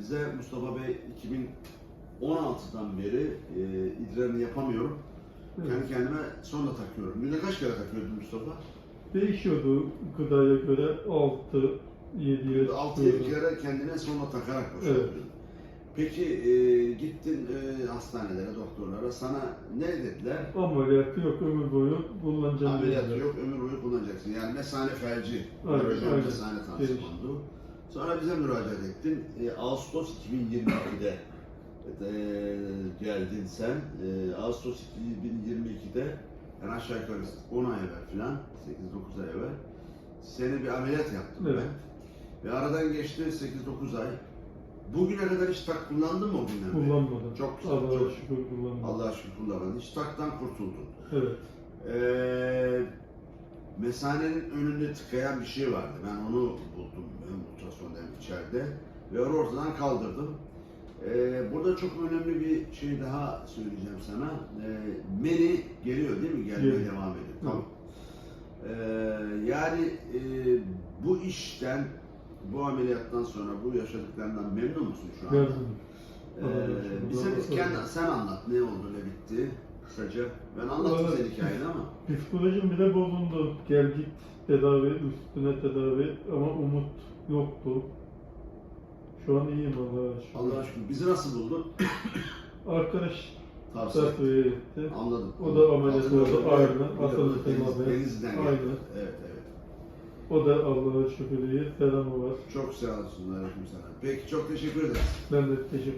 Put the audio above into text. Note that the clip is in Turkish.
bize Mustafa Bey 2016'dan beri e, idrarını yapamıyorum. Evet. Kendi kendime sonda takıyorum. Günde kaç kere takıyordun Mustafa? Değişiyordu gıdaya göre 6 7'ye 6-7 kere kendine sonda takarak boşaltıyordun. Peki e, gittin e, hastanelere, doktorlara sana ne dediler? Ameliyatı yok ömür boyu kullanacağım. Ameliyatı yok, ömür boyu kullanacaksın. Yani mesane felci, nöroloji aynen. mesane tansiyonudu. Sonra bize müracaat ettin. E, Ağustos 2022'de e, geldin sen. E, Ağustos 2022'de yani aşağı yukarı 10 ay evvel falan, 8-9 ay evvel seni bir ameliyat yaptım Evet. ben. Ve aradan geçti 8-9 ay. Bugüne kadar hiç tak kullandın mı o günden beri? Kullanmadım. Çok güzel, Allah'a çok- şükür kullanmadım. Allah'a şükür kullanmadın. Hiç taktan kurtuldun. Evet. Ee, mesanenin önünde tıkayan bir şey vardı. Ben onu buldum ben ultrasonda içeride ve onu ortadan kaldırdım. Ee, burada çok önemli bir şey daha söyleyeceğim sana. Ee, meni geliyor değil mi? Gelmeye Geliyor. devam ediyor. Evet. Tamam. Ee, yani e, bu işten, bu ameliyattan sonra bu yaşadıklarından memnun musun şu anda? Memnunum. Ee, bize biz kendi, sen anlat ne oldu ne bitti kısaca. Ben anlattım senin hikayeni ama. Psikolojim bile bozuldu. Gel git tedavi, üstüne tedavi ama umut yoktu. Şu an iyiyim Allah'a şükür. Allah aşkına bizi nasıl buldun? Arkadaş Tavsiye tavsiye etti. Anladım. O da ameliyat oldu, aynı. bir de Hatırladım bu Deniz, abi. Denizli'den geldi. Aynı. Evet evet. O da Allah'a şükür iyi. Selamı var. Çok sağ olsun. Aleyküm selam. Peki çok teşekkür ederiz. Ben de teşekkür